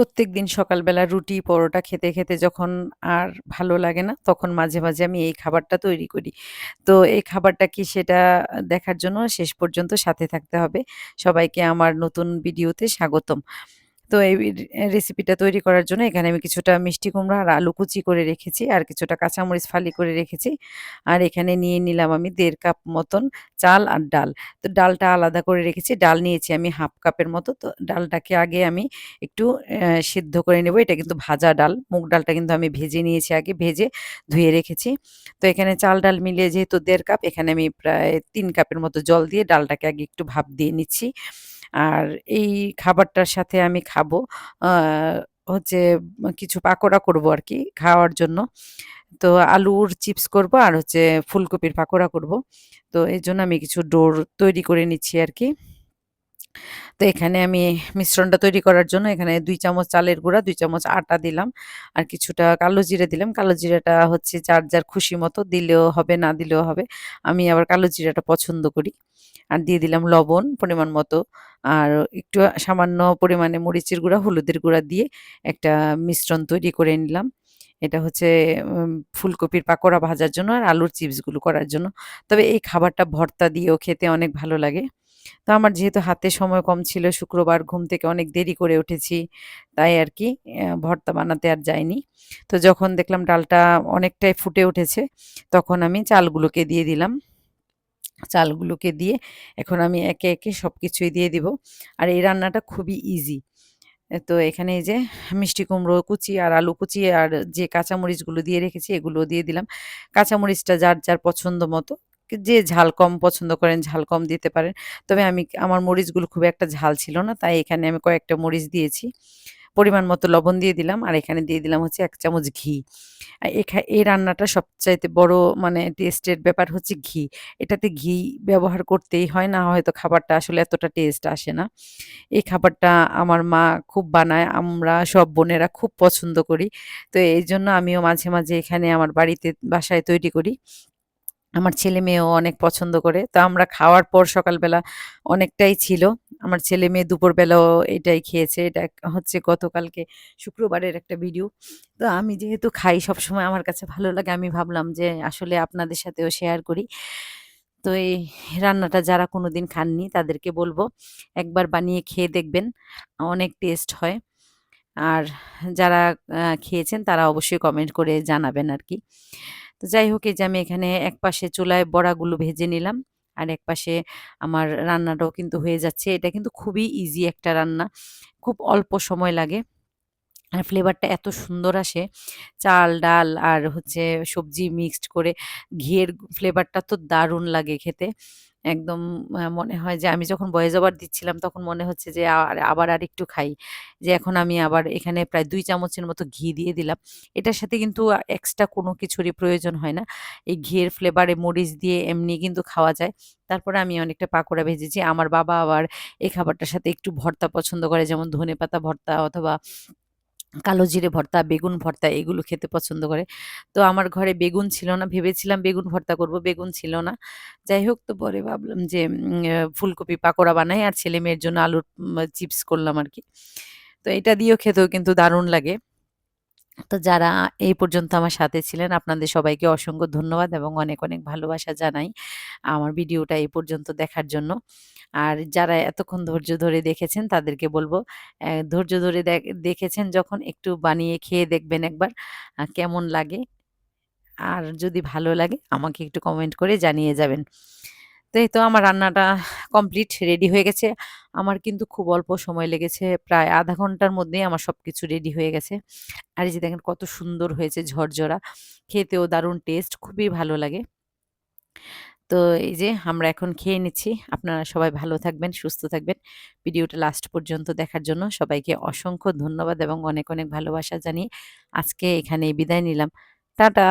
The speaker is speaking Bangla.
প্রত্যেকদিন সকালবেলা রুটি পরোটা খেতে, খেতে যখন আর ভালো লাগে না, তখন মাঝে, মাঝে আমি এই খাবারটা তৈরি করি। তো এই খাবারটা কি সেটা দেখার জন্য শেষ পর্যন্ত সাথে থাকতে হবে। সবাইকে আমার নতুন ভিডিওতে স্বাগতম। তো এই রেসিপিটা তৈরি করার জন্য এখানে আমি কিছুটা মিষ্টি কুমড়া আর আলু কুচি করে রেখেছি আর কিছুটা কাঁচামরিচ ফালি করে রেখেছি। আর এখানে নিয়ে নিলাম আমি দেড় কাপ মতন চাল আর ডাল। তো ডালটা আলাদা করে রেখেছি। ডাল নিয়েছি আমি হাফ কাপের মতো। তো ডালটাকে আগে আমি একটু সিদ্ধ করে নেব। এটা কিন্তু ভাজা ডাল। মুগ ডালটা কিন্তু আমি ভেজে নিয়েছি আগে, ভেজে ধুয়ে রেখেছি। তো এখানে চাল ডাল মিলিয়ে যেহেতু দেড় কাপ, এখানে আমি প্রায় তিন কাপের মতো জল দিয়ে ডালটাকে আগে একটু ভাপ দিয়ে নিচ্ছি। আর এই খাবারটার সাথে আমি খাব। হচ্ছে কিছু পাকোড়া করব আর কি খাওয়ার জন্য। তো আলুর চিপস করব আর হচ্ছে ফুলকপির পাকোড়া করব। তো এই জন্য আমি কিছু ডোর তৈরি করে নিচ্ছি আর কি তো এখানে আমি মিশ্রণটা তৈরি করার জন্য এখানে দুই চামচ চালের গুঁড়া, দুই চামচ আটা দিলাম। আর কিছুটা কালো জিরে দিলাম। কালো জিরাটা হচ্ছে যার যার খুশি মতো দিলেও হবে, না দিলেও হবে। আমি আবার কালো জিরাটা পছন্দ করি। আর দিয়ে দিলাম লবণ পরিমাণ মতো। আর একটু সামান্য পরিমাণে মরিচের গুঁড়া, হলুদের গুঁড়া দিয়ে একটা মিশ্রণ তৈরি করে নিলাম। এটা হচ্ছে ফুলকপির পাকোড়া ভাজার জন্য আর আলুর চিপসগুলো করার জন্য। তবে এই খাবারটা ভর্তা দিয়েও খেতে অনেক ভালো লাগে। তো আমার যেহেতু হাতে সময় কম ছিল, শুক্রবার ঘুম থেকে অনেক দেরি করে উঠেছি, তাই আর কি ভর্তা বানাতে আর যাইনি। তো যখন দেখলাম ডালটা অনেকটাই ফুটে উঠেছে, তখন আমি চালগুলোকে দিয়ে দিলাম। চালগুলোকে দিয়ে এখন আমি একে একে সব কিছুই দিয়ে দিব। আর এই রান্নাটা খুবই ইজি তো এখানে এই যে মিষ্টি কুমড়ো কুচি আর আলু কুচি আর যে কাঁচামরিচগুলো দিয়ে রেখেছি, এগুলো দিয়ে দিলাম। কাঁচামরিচটা যার যার পছন্দ মতো যে ঝাল কম পছন্দ করেন, ঝাল কম দিতে পারেন। তবে আমি আমার মরিচগুলো খুব একটা ঝাল ছিল না, তাই এখানে আমি কয়েকটা মরিচ দিয়েছি। পরিমাণ মতো লবণ দিয়ে দিলাম, আর এখানে দিয়ে দিলাম হচ্ছে এক চামচ ঘি। এখা, এই রান্নাটা সবচাইতে বড় মানে টেস্টের ব্যাপার হচ্ছে ঘি। এটাতে ঘি ব্যবহার করতেই হয়, না হয়তো খাবারটা আসলে এতটা টেস্ট আসে না। এই খাবারটা আমার মা খুব বানায়, আমরা সব বোনেরা খুব পছন্দ করি। তো এই জন্য আমিও মাঝে মাঝে এখানে আমার বাড়িতে বাসায় তৈরি করি। আমার ছেলে মেয়েও অনেক পছন্দ করে। তো আমরা খাওয়ার পর সকালবেলা অনেকটাই ছিল। আমার ছেলে মেয়ে দুপুরবেলাও এটাই খেয়েছে। এটা হচ্ছে গতকালকে শুক্রবারের একটা ভিডিও। তো আমি যেহেতু খাই, সবসময় আমার কাছে ভালো লাগে, আমি ভাবলাম যে আসলে আপনাদের সাথেও শেয়ার করি। তো এই রান্নাটা যারা কোনো দিন খাননি, তাদেরকে বলব, একবার বানিয়ে খেয়ে দেখবেন, অনেক টেস্ট হয়। আর যারা খেয়েছেন, তারা অবশ্যই কমেন্ট করে জানাবেন আর কি তো যাই হোক, এই যে আমি এখানে এক পাশে চুলায় বড়াগুলো ভেজে নিলাম। আর এক পাশে আমার রান্নাটাও কিন্তু হয়ে যাচ্ছে। এটা কিন্তু খুবই ইজি একটা রান্না। খুব অল্প সময় লাগে। আর ফ্লেভারটা এত সুন্দর আসে। চাল, ডাল আর হচ্ছে সবজি মিক্সড করে ঘিয়ের ফ্লেভারটা তো দারুণ লাগে খেতে। একদম মনে হয় যে আমি যখন বয়েজ ওভার দিচ্ছিলাম তখন মনে হচ্ছে যে আর আবার আরেকটু খাই। যে এখন আমি আবার এখানে প্রায় দুই চামচের মতো ঘি দিয়ে দিলাম। এটার সাথে কিন্তু এক্সট্রা কোনো কিছুরই প্রয়োজন হয় না। এই ঘিয়ের ফ্লেভারে মরিচ দিয়ে এমনি কিন্তু খাওয়া যায়। তারপরে আমি অনেকটা পাকোড়া ভেজেছি। আমার বাবা আবার এই খাবারটার সাথে একটু ভর্তা পছন্দ করে, যেমন ধনে পাতা ভর্তা অথবা কালো জিরে ভর্তা, বেগুন ভর্তা এগুলো খেতে পছন্দ করে। তো আমার ঘরে বেগুন ছিল না, ভেবেছিলাম বেগুন ভর্তা করব, বেগুন ছিল না। যাই হোক তো পরে ভাবলাম যে ফুলকপি পাকোড়া বানাই আর ছেলে মেয়ের জন্য আলুর চিপস করলাম আর কি তো এটা দিয়েও খেতেও কিন্তু দারুণ লাগে। তো যারা এই পর্যন্ত আমার সাথে ছিলেন, আপনাদের সবাইকে অসংখ্য ধন্যবাদ এবং অনেক অনেক ভালোবাসা জানাই আমার ভিডিওটা এই পর্যন্ত দেখার জন্য। আর যারা এতক্ষণ ধৈর্য ধরে দেখেছেন, তাদেরকে বলব ধৈর্য ধরে দেখেছেন যখন একটু বানিয়ে খেয়ে দেখবেন একবার কেমন লাগে। আর যদি ভালো লাগে, আমাকে একটু কমেন্ট করে জানিয়ে যাবেন। তো এই তো আমার রান্নাটা কমপ্লিট রেডি হয়ে গেছে। আমার কিন্তু খুব অল্প সময় লেগেছে, প্রায় আধা ঘণ্টার মধ্যেই আমার সব কিছু রেডি হয়ে গেছে। আর এই যে দেখেন কত সুন্দর হয়েছে ঝরঝরা, খেতেও দারুণ টেস্ট খুবই ভালো লাগে। তো এই যে আমরা এখন খেয়ে নিচ্ছি। আপনারা সবাই ভালো থাকবেন, সুস্থ থাকবেন। ভিডিওটা লাস্ট পর্যন্ত দেখার জন্য সবাইকে অসংখ্য ধন্যবাদ এবং অনেক অনেক ভালোবাসা জানিয়ে আজকে এখানে বিদায় নিলাম। টাটা!